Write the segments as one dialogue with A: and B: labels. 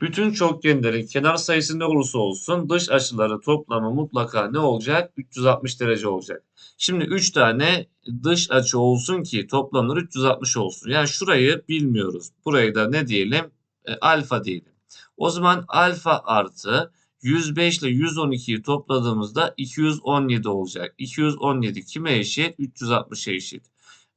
A: Bütün çokgenlerin kenar sayısı ne olursa olsun dış açıları toplamı mutlaka ne olacak? 360 derece olacak. Şimdi 3 tane dış açı olsun ki toplamları 360 olsun. Yani şurayı bilmiyoruz. Burayı da ne diyelim? E, alfa diyelim. O zaman alfa artı 105 ile 112'yi topladığımızda 217 olacak. 217 kime eşit? 360'a eşit.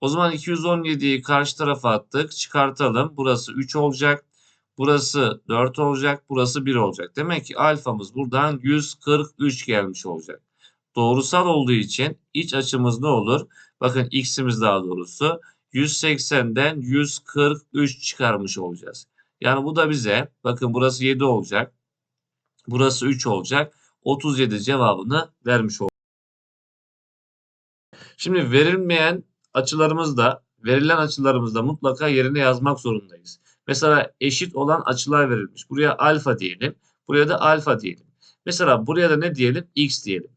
A: O zaman 217'yi karşı tarafa attık. Çıkartalım. Burası 3 olacak. Burası 4 olacak. Burası 1 olacak. Demek ki alfamız buradan 143 gelmiş olacak. Doğrusal olduğu için iç açımız ne olur? Bakın x'imiz daha doğrusu 180'den 143 çıkarmış olacağız. Yani bu da bize bakın burası 7 olacak. Burası 3 olacak. 37 cevabını vermiş olacak. Şimdi verilmeyen açılarımızda, verilen açılarımızda mutlaka yerine yazmak zorundayız. Mesela eşit olan açılar verilmiş. Buraya alfa diyelim. Buraya da alfa diyelim. Mesela buraya da ne diyelim? X diyelim.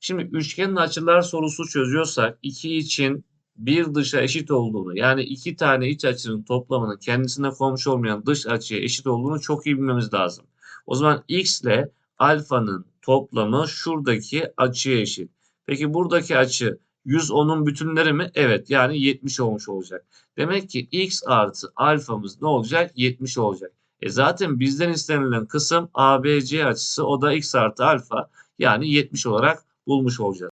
A: Şimdi üçgenin açılar sorusu çözüyorsak 2 için bir dışa eşit olduğunu yani iki tane iç açının toplamının kendisine komşu olmayan dış açıya eşit olduğunu çok iyi bilmemiz lazım. O zaman x ile alfanın toplamı şuradaki açıya eşit. Peki buradaki açı 110'un bütünleri mi? Evet yani 70 olmuş olacak. Demek ki x artı alfamız ne olacak? 70 olacak. E zaten bizden istenilen kısım ABC açısı o da x artı alfa yani 70 olarak bulmuş olacağız.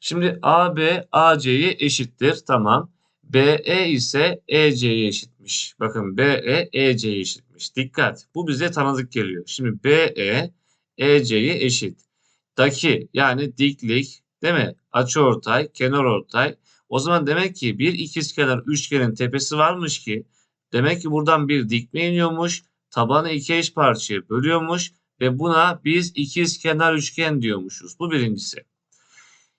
A: Şimdi AB AC'ye eşittir. Tamam. BE ise EC'ye eşitmiş. Bakın BE EC'ye eşitmiş. Dikkat. Bu bize tanıdık geliyor. Şimdi BE EC'ye eşit. Daki yani diklik değil mi? Açıortay, kenarortay. O zaman demek ki bir ikizkenar üçgenin tepesi varmış ki demek ki buradan bir dikme iniyormuş. Tabanı iki eş parçaya bölüyormuş ve buna biz ikizkenar üçgen diyormuşuz. Bu birincisi.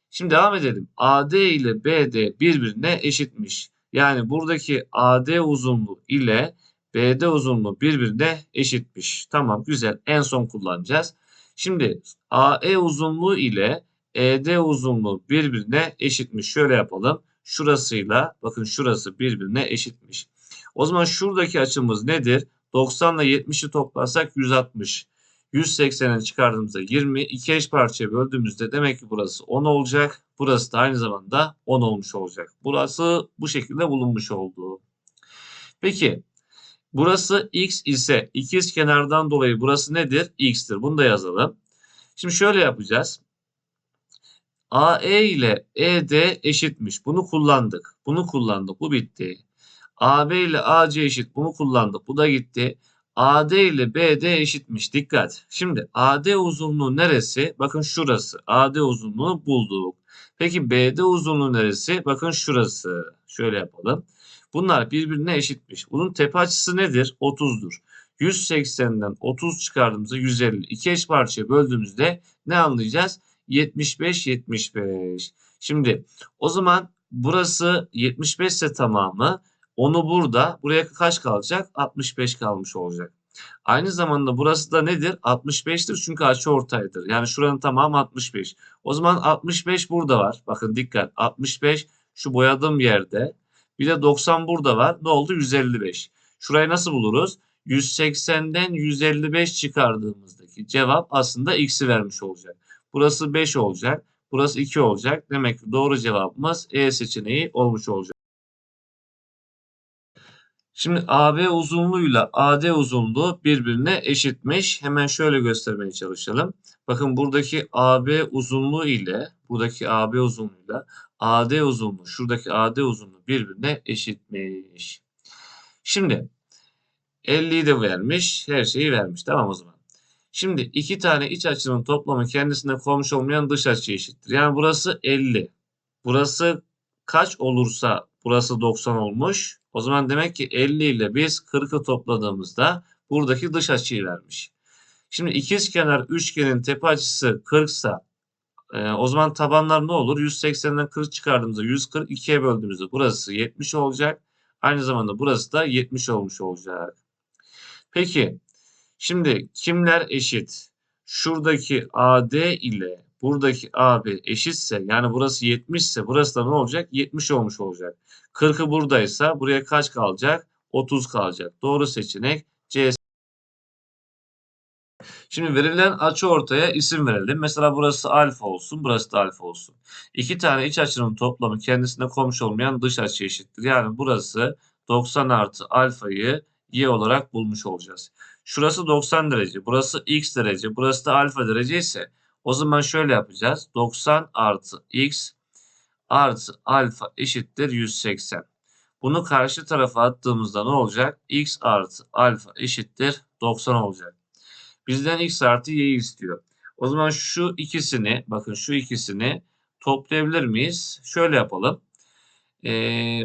A: Şimdi devam edelim. AD ile BD birbirine eşitmiş. Yani buradaki AD uzunluğu ile BD uzunluğu birbirine eşitmiş. Tamam güzel. En son kullanacağız. Şimdi AE uzunluğu ile ED uzunluğu birbirine eşitmiş. Şöyle yapalım. Şurasıyla bakın şurası birbirine eşitmiş. O zaman şuradaki açımız nedir? 90 ile 70'i toplarsak 160. 180'i çıkardığımızda 20. iki eş parçaya böldüğümüzde demek ki burası 10 olacak. Burası da aynı zamanda 10 olmuş olacak. Burası bu şekilde bulunmuş oldu. Peki burası x ise ikiz kenardan dolayı burası nedir? x'tir. Bunu da yazalım. Şimdi şöyle yapacağız. AE ile ED eşitmiş. Bunu kullandık. Bunu kullandık. Bu bitti. AB ile AC eşit. Bunu kullandık. Bu da gitti. AD ile BD eşitmiş. Dikkat. Şimdi AD uzunluğu neresi? Bakın şurası. AD uzunluğu bulduk. Peki BD uzunluğu neresi? Bakın şurası. Şöyle yapalım. Bunlar birbirine eşitmiş. Bunun tepe açısı nedir? 30'dur. 180'den 30 çıkardığımızda 150. İki eş parçaya böldüğümüzde ne anlayacağız? 75 75. Şimdi o zaman burası 75 ise tamamı onu burada buraya kaç kalacak? 65 kalmış olacak. Aynı zamanda burası da nedir? 65'tir çünkü açı ortaydır. Yani şuranın tamamı 65. O zaman 65 burada var. Bakın dikkat 65 şu boyadığım yerde. Bir de 90 burada var. Ne oldu? 155. Şurayı nasıl buluruz? 180'den 155 çıkardığımızdaki cevap aslında x'i vermiş olacak. Burası 5 olacak. Burası 2 olacak. Demek ki doğru cevabımız E seçeneği olmuş olacak. Şimdi AB uzunluğuyla AD uzunluğu birbirine eşitmiş. Hemen şöyle göstermeye çalışalım. Bakın buradaki AB uzunluğu ile buradaki AB uzunluğuyla AD uzunluğu, şuradaki AD uzunluğu birbirine eşitmiş. Şimdi 50'yi de vermiş, her şeyi vermiş. Tamam o zaman. Şimdi iki tane iç açının toplamı kendisine komşu olmayan dış açı eşittir. Yani burası 50. Burası kaç olursa burası 90 olmuş. O zaman demek ki 50 ile biz 40'ı topladığımızda buradaki dış açıyı vermiş. Şimdi ikizkenar üçgenin tepe açısı 40 ise e, o zaman tabanlar ne olur? 180'den 40 çıkardığımızda 140 2'ye böldüğümüzde burası 70 olacak. Aynı zamanda burası da 70 olmuş olacak. Peki şimdi kimler eşit? Şuradaki AD ile buradaki AB eşitse yani burası 70 ise burası da ne olacak? 70 olmuş olacak. 40'ı buradaysa buraya kaç kalacak? 30 kalacak. Doğru seçenek. Şimdi verilen açı ortaya isim verelim. Mesela burası alfa olsun, burası da alfa olsun. İki tane iç açının toplamı kendisine komşu olmayan dış açı eşittir. Yani burası 90 artı alfayı y olarak bulmuş olacağız. Şurası 90 derece, burası x derece, burası da alfa derece ise o zaman şöyle yapacağız. 90 artı x artı alfa eşittir 180. Bunu karşı tarafa attığımızda ne olacak? x artı alfa eşittir 90 olacak. Bizden x artı y'yi istiyor. O zaman şu ikisini bakın şu ikisini toplayabilir miyiz? Şöyle yapalım. Ee,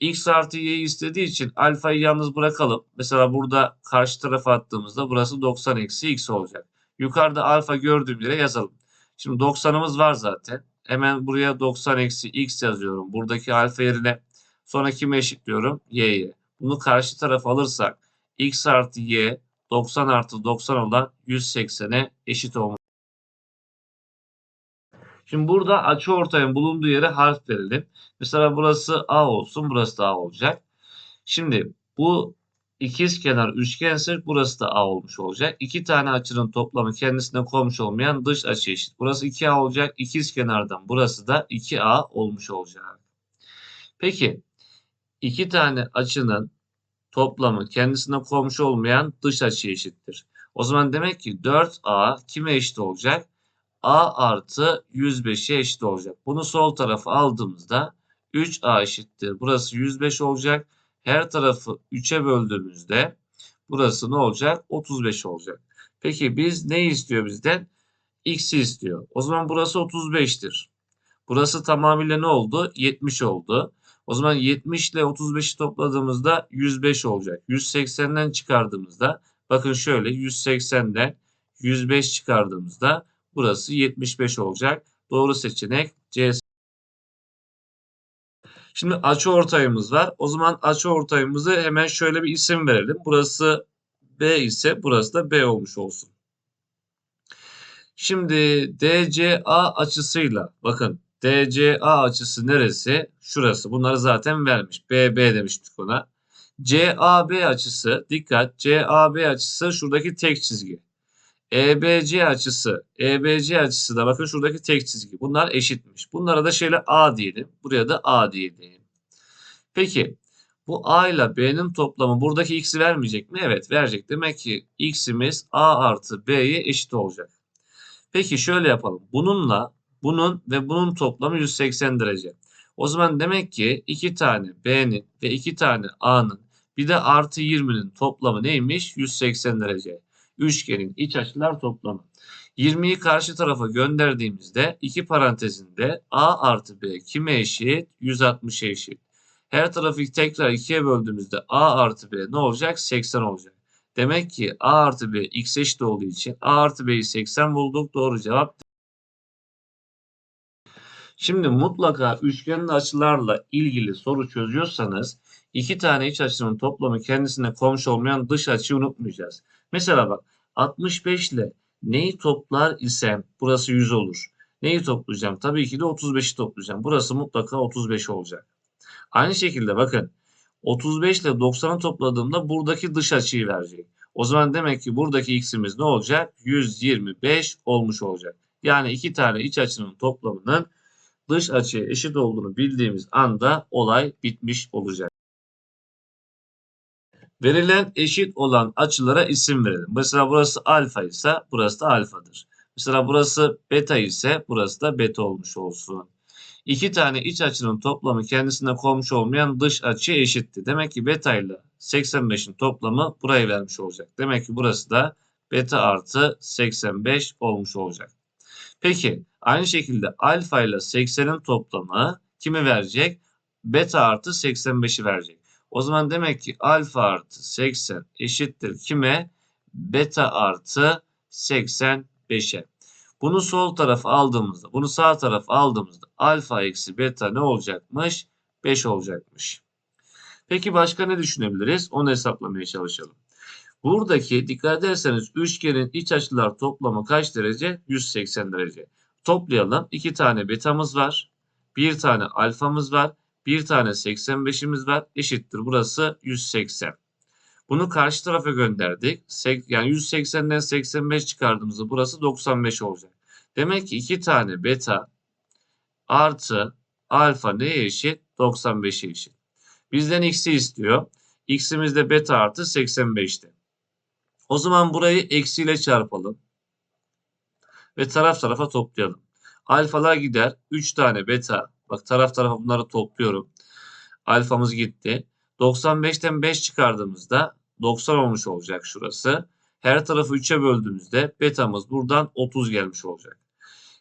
A: x artı y'yi istediği için alfayı yalnız bırakalım. Mesela burada karşı tarafa attığımızda burası 90 eksi x olacak. Yukarıda alfa gördüğüm yere yazalım. Şimdi 90'ımız var zaten. Hemen buraya 90 eksi x yazıyorum. Buradaki alfa yerine sonra kime eşitliyorum? y'ye. Bunu karşı tarafa alırsak x artı y 90 artı 90 olan 180'e eşit olmalı. Şimdi burada açı ortayın bulunduğu yere harf verelim. Mesela burası A olsun, burası da A olacak. Şimdi bu ikiz kenar üçgense burası da A olmuş olacak. İki tane açının toplamı kendisine komşu olmayan dış açı eşit. Burası 2A olacak. İkiz kenardan burası da 2A olmuş olacak. Peki iki tane açının toplamı kendisine komşu olmayan dış açı eşittir. O zaman demek ki 4A kime eşit olacak? A artı 105'e eşit olacak. Bunu sol tarafa aldığımızda 3A eşittir. Burası 105 olacak. Her tarafı 3'e böldüğümüzde burası ne olacak? 35 olacak. Peki biz ne istiyor bizden? X'i istiyor. O zaman burası 35'tir. Burası tamamıyla ne oldu? 70 oldu. O zaman 70 ile 35'i topladığımızda 105 olacak. 180'den çıkardığımızda bakın şöyle 180'den 105 çıkardığımızda burası 75 olacak. Doğru seçenek C. Şimdi açı ortayımız var. O zaman açı ortayımızı hemen şöyle bir isim verelim. Burası B ise burası da B olmuş olsun. Şimdi DCA açısıyla bakın DCA açısı neresi? Şurası. Bunları zaten vermiş. BB demiştik ona. CAB açısı dikkat CAB açısı şuradaki tek çizgi. EBC açısı, EBC açısı da bakın şuradaki tek çizgi. Bunlar eşitmiş. Bunlara da şöyle A diyelim. Buraya da A diyelim. Peki bu A ile B'nin toplamı buradaki X'i vermeyecek mi? Evet verecek. Demek ki X'imiz A artı B'ye eşit olacak. Peki şöyle yapalım. Bununla bunun ve bunun toplamı 180 derece. O zaman demek ki iki tane B'nin ve iki tane A'nın bir de artı 20'nin toplamı neymiş? 180 derece. Üçgenin iç açılar toplamı. 20'yi karşı tarafa gönderdiğimizde iki parantezinde A artı B kime eşit? 160'a eşit. Her tarafı tekrar ikiye böldüğümüzde A artı B ne olacak? 80 olacak. Demek ki A artı B x eşit olduğu için A artı B'yi 80 bulduk. Doğru cevap Şimdi mutlaka üçgenli açılarla ilgili soru çözüyorsanız iki tane iç açının toplamı kendisine komşu olmayan dış açıyı unutmayacağız. Mesela bak 65 ile neyi toplar isem burası 100 olur. Neyi toplayacağım? Tabii ki de 35'i toplayacağım. Burası mutlaka 35 olacak. Aynı şekilde bakın 35 ile 90'ı topladığımda buradaki dış açıyı verecek. O zaman demek ki buradaki x'imiz ne olacak? 125 olmuş olacak. Yani iki tane iç açının toplamının dış açıya eşit olduğunu bildiğimiz anda olay bitmiş olacak. Verilen eşit olan açılara isim verelim. Mesela burası alfa ise burası da alfadır. Mesela burası beta ise burası da beta olmuş olsun. İki tane iç açının toplamı kendisine komşu olmayan dış açıya eşitti. Demek ki beta ile 85'in toplamı burayı vermiş olacak. Demek ki burası da beta artı 85 olmuş olacak. Peki aynı şekilde alfa ile 80'in toplamı kimi verecek? Beta artı 85'i verecek. O zaman demek ki alfa artı 80 eşittir kime? Beta artı 85'e. Bunu sol tarafa aldığımızda, bunu sağ tarafa aldığımızda alfa eksi beta ne olacakmış? 5 olacakmış. Peki başka ne düşünebiliriz? Onu hesaplamaya çalışalım. Buradaki dikkat ederseniz üçgenin iç açılar toplamı kaç derece? 180 derece. Toplayalım. 2 tane betamız var. Bir tane alfamız var. Bir tane 85'imiz var. Eşittir. Burası 180. Bunu karşı tarafa gönderdik. Yani 180'den 85 çıkardığımızda burası 95 olacak. Demek ki iki tane beta artı alfa neye eşit? 95'e eşit. Bizden x'i istiyor. X'imiz de beta artı 85'te. O zaman burayı eksiyle çarpalım. Ve taraf tarafa toplayalım. Alfalar gider. 3 tane beta. Bak taraf tarafa bunları topluyorum. Alfamız gitti. 95'ten 5 çıkardığımızda 90 olmuş olacak şurası. Her tarafı 3'e böldüğümüzde betamız buradan 30 gelmiş olacak.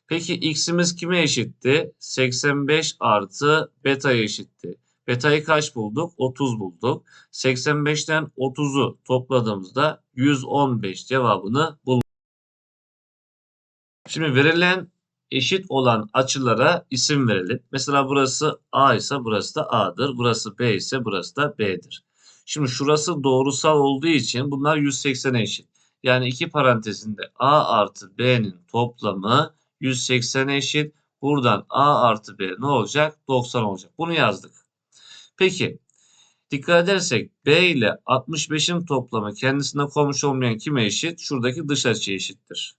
A: Peki x'imiz kime eşitti? 85 artı beta'ya eşitti. Beta'yı kaç bulduk? 30 bulduk. 85'ten 30'u topladığımızda 115 cevabını bulduk. Şimdi verilen eşit olan açılara isim verelim. Mesela burası A ise burası da A'dır. Burası B ise burası da B'dir. Şimdi şurası doğrusal olduğu için bunlar 180'e eşit. Yani iki parantezinde A artı B'nin toplamı 180'e eşit. Buradan A artı B ne olacak? 90 olacak. Bunu yazdık. Peki dikkat edersek B ile 65'in toplamı kendisine komşu olmayan kime eşit? Şuradaki dış açıya eşittir.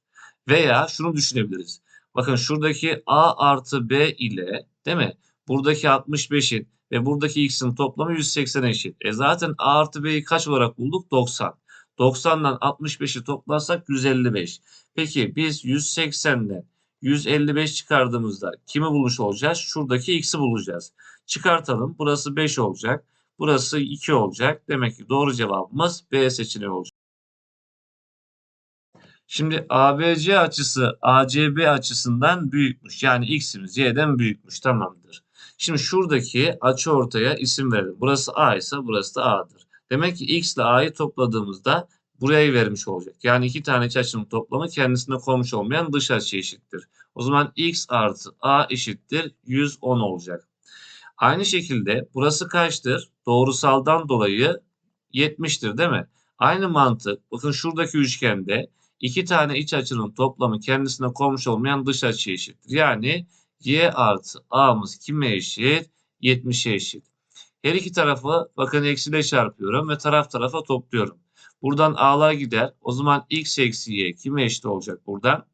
A: Veya şunu düşünebiliriz. Bakın şuradaki A artı B ile değil mi? Buradaki 65'in ve buradaki x'in toplamı 180 eşit. E zaten A artı B'yi kaç olarak bulduk? 90. 90'dan 65'i toplarsak 155. Peki biz 180'den 155 çıkardığımızda kimi bulmuş olacağız? Şuradaki x'i bulacağız. Çıkartalım. Burası 5 olacak. Burası 2 olacak. Demek ki doğru cevabımız B seçeneği olacak. Şimdi ABC açısı ACB açısından büyükmüş. Yani x'imiz y'den büyükmüş. Tamamdır. Şimdi şuradaki açı ortaya isim verelim. Burası A ise burası da A'dır. Demek ki x ile A'yı topladığımızda burayı vermiş olacak. Yani iki tane açının toplamı kendisine komşu olmayan dış açı eşittir. O zaman x artı A eşittir 110 olacak. Aynı şekilde burası kaçtır? Doğrusaldan dolayı 70'tir değil mi? Aynı mantık bakın şuradaki üçgende iki tane iç açının toplamı kendisine komşu olmayan dış açı eşittir. Yani y artı a'mız kime eşit? 70'e eşit. Her iki tarafı bakın eksiyle çarpıyorum ve taraf tarafa topluyorum. Buradan a'lar gider. O zaman x eksi y kime eşit olacak buradan?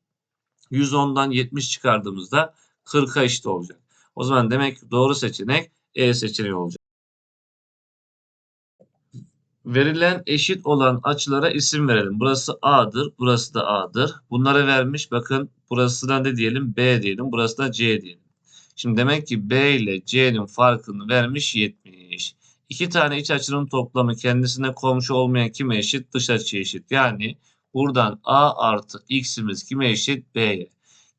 A: 110'dan 70 çıkardığımızda 40'a eşit olacak. O zaman demek ki doğru seçenek E seçeneği olacak. Verilen eşit olan açılara isim verelim. Burası A'dır, burası da A'dır. Bunları vermiş. Bakın burası da ne diyelim? B diyelim. Burası da C diyelim. Şimdi demek ki B ile C'nin farkını vermiş 70. İki tane iç açının toplamı kendisine komşu olmayan kime eşit? Dış açıya eşit. Yani buradan A artı X'imiz kime eşit? B'ye.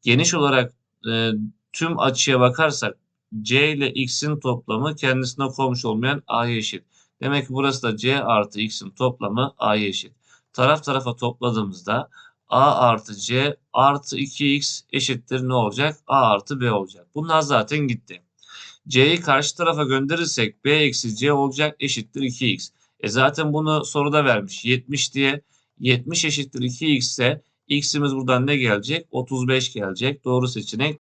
A: Geniş olarak e, tüm açıya bakarsak C ile X'in toplamı kendisine komşu olmayan A'ya eşit. Demek ki burası da C artı X'in toplamı A'ya eşit. Taraf tarafa topladığımızda A artı C artı 2X eşittir ne olacak? A artı B olacak. Bunlar zaten gitti. C'yi karşı tarafa gönderirsek B eksi C olacak eşittir 2X. E zaten bunu soruda vermiş 70 diye. 70 eşittir 2X ise X'imiz buradan ne gelecek? 35 gelecek. Doğru seçenek